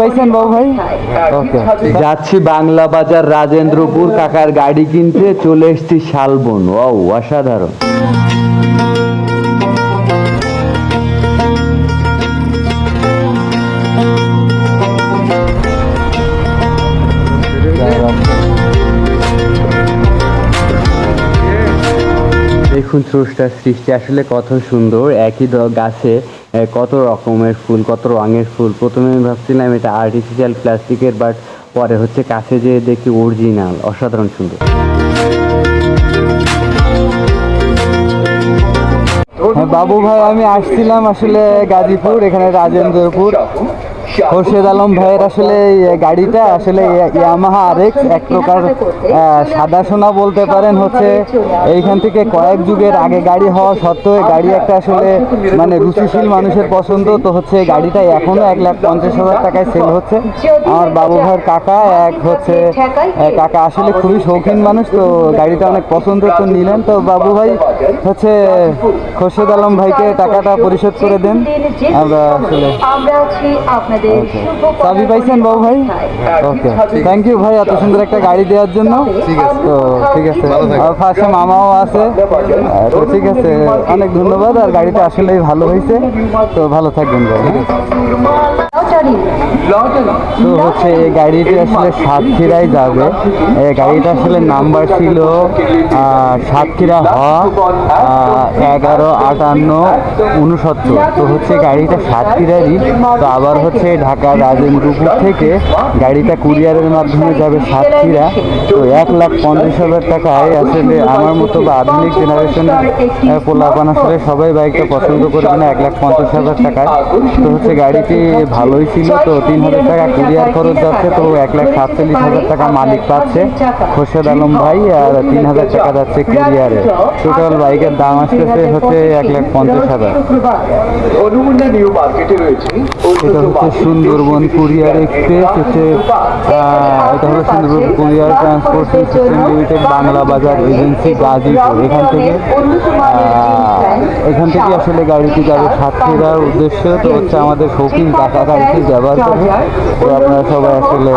পাইছেন বাবু ভাই? ওকে। যাচ্ছি বাংলা বাজার রাজেন্দ্রপুর কাকার গাড়ি কিনতে, চলে এসেছি শালবন। ও অসাধারণ। দেখুন স্রষ্টার সৃষ্টি আসলে কত সুন্দর। একই গাছে কত রকমের ফুল কত রঙের ফুল? প্রথমে আমি ভাবছিলাম এটা আর্টিফিশিয়াল প্লাস্টিকের বাট পরে হচ্ছে কাছে যেয়ে দেখি অরিজিনাল অসাধারণ সুন্দর। হ্যাঁ, বাবু ভাই আমি আসছিলাম আসলে গাজীপুর এখানে রাজেন্দ্রপুর। খোরশেদ আলম ভাইয়ের আসলে গাড়িটা আসলে ইয়ামাহা আরেক্স এক প্রকার সাদা সোনা বলতে পারেন, হচ্ছে এইখান থেকে কয়েক যুগের আগে গাড়ি হওয়া সত্ত্বেও গাড়ি একটা আসলে মানে রুচিশীল মানুষের পছন্দ, তো হচ্ছে গাড়িটা এখনও এক লাখ পঞ্চাশ হাজার টাকায় সেল হচ্ছে। আমার বাবু ভাইয়ের কাকা, এক হচ্ছে কাকা আসলে খুবই শৌখিন মানুষ, তো গাড়িটা অনেক পছন্দ তো নিলেন। তো বাবু ভাই, হচ্ছে খোরশেদ আলম ভাইকে টাকাটা পরিশোধ করে দেন। আমরা আসলে আপনাদের চাবি পাইছেন বাবু ভাই? ওকে। থ্যাংক ইউ ভাই এত সুন্দর একটা গাড়ি দেওয়ার জন্য। ঠিক আছে। তো ঠিক আছে। আর পাশে মামাও আছে। তো ঠিক আছে অনেক ধন্যবাদ। আর গাড়িটা আসলেই ভালো হয়েছে। তো ভালো থাকবেন ভাই? তো হচ্ছে এই গাড়িটি আসলে সাতক্ষীরাই যাবে। এই গাড়িটা আসলে নাম্বার ছিল সাতক্ষীরা হ আহ, এগারো, আটান্ন উনসত্তর তো হচ্ছে গাড়িটা সাতক্ষীরারই। তো আবার হচ্ছে ঢাকা রাজেন্দ্রপুর থেকে গাড়িটা কুরিয়ারের মাধ্যমে যাবে সাতক্ষীরা। তো এক লাখ পঞ্চাশ হাজার টাকায় আসলে আমার মতো বা আধুনিক জেনারেশনের পোলাপান আসলে সবাই বাইকটা পছন্দ করবে না, এক লাখ পঞ্চাশ হাজার টাকায়। তো হচ্ছে গাড়িটি ভালোই ছিল, তো তিন হাজার টাকা কুরিয়ার খরচ যাচ্ছে, তো এক লাখ সাতচল্লিশ হাজার টাকা মালিক পাচ্ছে খোরশেদ আলম ভাই, আর তিন হাজার টাকা যাচ্ছে কুরিয়ারে। টোটাল বাইকের দাম আসতেছে হচ্ছে এক লাখ পঞ্চাশ হাজার। এটা হচ্ছে সুন্দরবন কুরিয়ার এক্সপ্রেস হচ্ছে এটা হলো Sundarban courier transport system limited Bangla Bazar agency Gazipur এখান থেকে এখান থেকে আসলে গাড়িটি যাবে সাতক্ষীরার উদ্দেশ্য। তো হচ্ছে আমাদের শৌখিন গাড়িটি ব্যবহার করবে। তো আপনারা সবাই আসলে